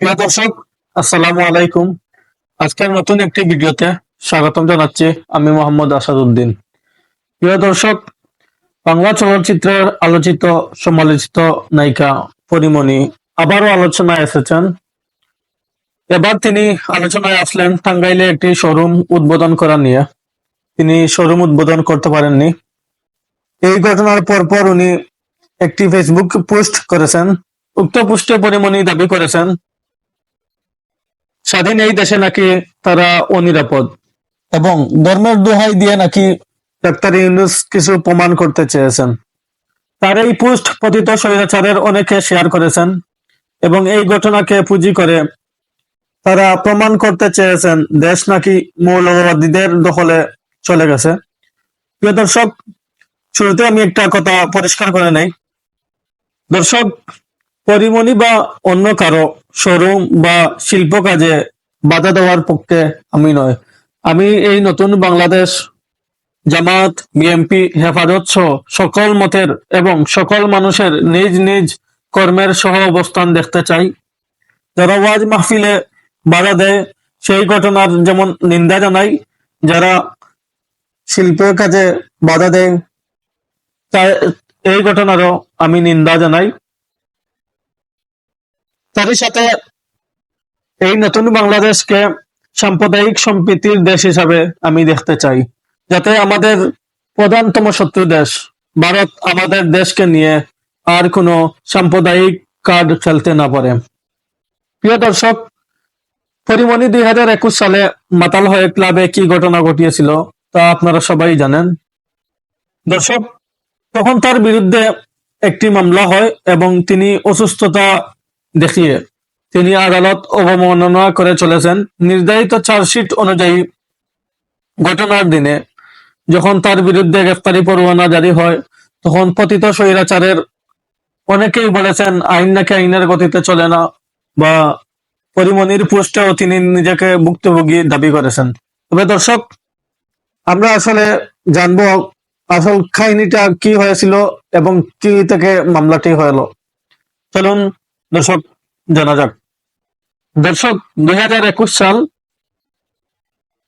প্রিয় দর্শক, আসসালামু আলাইকুম। আজকের নতুন একটি ভিডিওতে স্বাগতম জানাচ্ছি আমি মোহাম্মদ আসাদুদ্দিন। প্রিয় দর্শক, বাংলা চলচ্চিত্রের আলোচিত, সমালোচিত নায়িকা পরিমণি আবারও আলোচনায় এসেছেন। এবার তিনি আলোচনায় আসলেন টাঙ্গাইলে একটি শোরুম উদ্বোধন করা নিয়ে। তিনি শোরুম উদ্বোধন করতে পারেননি। এই ঘটনার পরপর উনি একটি ফেসবুক পোস্ট করেছেন। উক্ত পোস্টে পরিমণি দাবি করেছেন স্বাধীন এই দেশে নাকি তারা অনিরাপদ? এবং ধর্মের দোহাই দিয়ে নাকি ডাক্তার ইউনুস কিছু প্রমাণ করতে চেয়েছেন। তার এই পোস্ট পতিত স্বৈরাচারের অনেকে শেয়ার করেছেন এবং এই ঘটনাকে পুঁজি করে তারা প্রমাণ করতে চেয়েছেন দেশ নাকি মৌলবাদীদের দখলে চলে গেছে। প্রিয় দর্শক শুরুতে আমি একটা কথা পরিষ্কার করে নেই। দর্শক পরিমণি বা অন্য কারও শোরুম বা শিল্প কাজে বাধা দেওয়ার পক্ষে আমি নয়। আমি এই নতুন বাংলাদেশ, জামাত, বিএমপি, হেফাজত সহ সকল মতের এবং সকল মানুষের নিজ নিজ কর্মের সহ অবস্থান দেখতে চাই। যারা ওয়াজ মাহফিলে বাধা দেয়, সেই ঘটনার যেমন নিন্দা জানাই, যারা শিল্পের কাজে বাধা দেয় তা এই ঘটনারও আমি নিন্দা জানাই। তারই সাথে এই নতুন বাংলাদেশকে সাম্প্রদায়িক সম্প্রীতির দেশ হিসাবে আমি দেখতে চাই। যাতে আমাদের প্রধানতম শত্রু দেশ ভারত আমাদের দেশকে নিয়ে আর কোনো সাম্প্রদায়িক কার্ড খেলতে না পারে। প্রিয় দর্শক, পরিমণি দুই হাজার একুশ সালে মাতাল হয়ে ক্লাবে কি ঘটনা ঘটিয়েছিল তা আপনারা সবাই জানেন। দর্শক, তখন তার বিরুদ্ধে একটি মামলা হয় এবং তিনি অসুস্থতা দেখিয়ে তিনি আদালত অবমাননা করে চলেছেন। নির্ধারিত চার্জশিট অনুযায়ী ঘটনার দিনে যখন তার বিরুদ্ধে গ্রেফতারি পরোয়ানা জারি হয়, তখন পতিত স্বৈরাচারের অনেকেই বলেছেন, আইন নাকি আইনের গতিতে চলে না বা পরিমণির পোস্টেও তিনি নিজেকে ভুক্তভোগী দাবি করেছেন। তবে দর্শক, আমরা আসলে জানব আসল কাহিনীটা কি হয়েছিল এবং কি থেকে মামলাটি হলো। চলুন দর্শক, জানা যাক। দর্শক, দুই হাজার একুশ সাল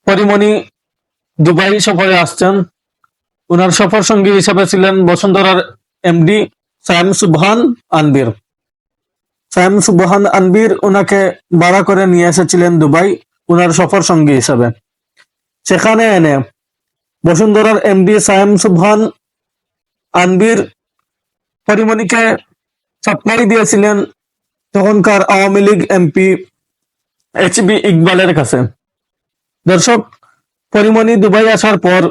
পরিমণি দুবাই সফরে আসছেন। ওনার সফর সঙ্গী হিসাবে ছিলেন বসুন্ধরার এমডি সায়েম সুবহান আনবির। সায়েম সুবহান আনবির ওনাকে ভাড়া করে নিয়ে এসেছিলেন দুবাই ওনার সফর সঙ্গী হিসাবে। সেখানে এনে বসুন্ধরার এমডি সায়েম সুবহান আনবির পরিমণিকে সাপ্লাই দিয়েছিলেন তখনকার Awami League MP H B ইকবালের কাছে। দর্শক, পরিমণি দুবাই আসার পর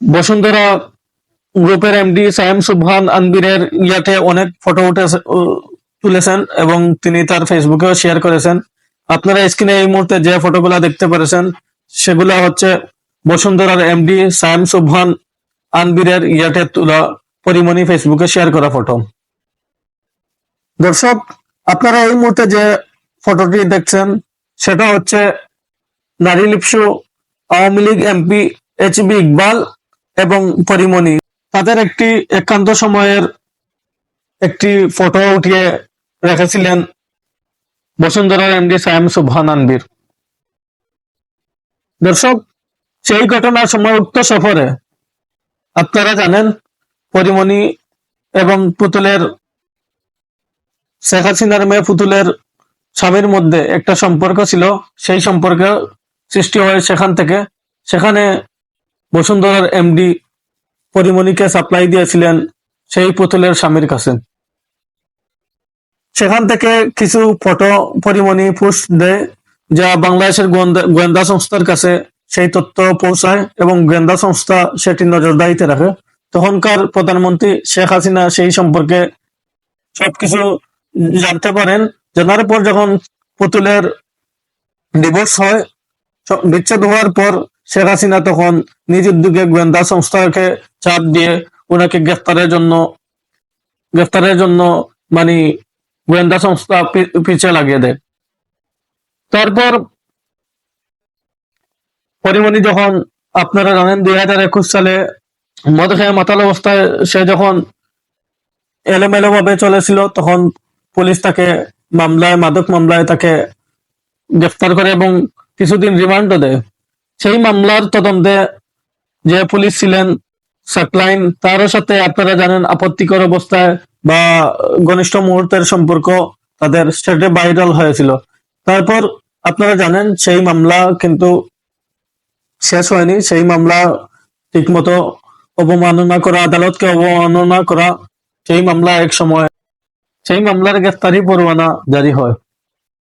বসুন্ধরা গ্রুপের এমডি সায়েম সুবহান আনবিরের ইয়াতে অনেক ফটো উঠে তুলেছেন এবং তিনি তার ফেসবুকেও শেয়ার করেছেন। আপনারা স্ক্রিনে এই মুহূর্তে যে ফটোগুলা দেখতে পেরেছেন, সেগুলা হচ্ছে বসুন্ধরার এমডি সায়েম সুবহান আনবিরের ইয়াতে তোলা পরিমণি ফেসবুকে শেয়ার করা ফটো দর্শক, আপনারা এই মুহূর্তে যে ফটোটি দেখছেন, সেটা হচ্ছে নারী লিপসু Awami League MP H B Iqbal এবং পরিমণি। তাদের একটি একান্ত সময়ের একটি ফটো উঠিয়ে রেখেছিলেন বসুন্ধরার এমডি সায়েম সুবহান আনবির দর্শক, সেই ঘটনার সময় উক্ত সফরে আপনারা জানেন, পরিমণি এবং পুতুলের শেখ হাসিনার মেয়ে পুতুলের স্বামীর মধ্যে একটা সম্পর্ক ছিল। সেই সম্পর্ক সৃষ্টি হয় সেখান থেকে। সেখানে বসুন্ধরার এমডি পরিমণিকে সাপ্লাই দিয়েছিলেন সেই পুতুলের স্বামীর কাছে। সেখান থেকে কিছু ফটো পরিমণি পোস্ট দেয়, যা বাংলাদেশের গোয়েন্দা- সংস্থার কাছে সেই তথ্য পৌঁছায় এবং গোয়েন্দা সংস্থা সেটি নজরদারিতে রাখে। তখনকার প্রধানমন্ত্রী শেখ হাসিনা সেই সম্পর্কে সবকিছু জানতে পারেন জানার পর যখন পুতুলের ডিভোর্স হয় বিচ্ছেদ হওয়ার পর শেখ হাসিনা তখন নিজ উদ্যোগে গোয়েন্দা সংস্থাকে চাপ দিয়ে ওনাকে গ্রেফতারের জন্য গ্রেফতারের জন্য মানে গোয়েন্দা সংস্থা পিছিয়ে লাগিয়ে দেয়। তারপর পরিমণি যখন আপনারা জানেন দুই হাজার একুশ সালে মদ খেয়ে মাতাল অবস্থায় সে যখন এলোমেলো ভাবে চলেছিল, তখন পুলিশ তাকে মামলায়, মাদক মামলায় তাকে গ্রেফতার করে এবং কিছুদিন রিমান্ডও দেয়। সেই মামলার তদন্তে যে পুলিশ ছিলেন সাকলাইন তার সাথে আপনারা জানেন আপত্তিকর অবস্থায় বা ঘনিষ্ঠ মুহূর্তের সম্পর্ক তাদের স্টেটে ভাইরাল হয়েছিল। তারপর আপনারা জানেন সেই মামলা কিন্তু শেষ হয়নি। সেই মামলা ঠিকমতো অবমাননা করা, আদালতকে অবমাননা করা, সেই মামলা এক সময় সেই মামলার গ্রেফতারি পরোয়ানা জারি হয়।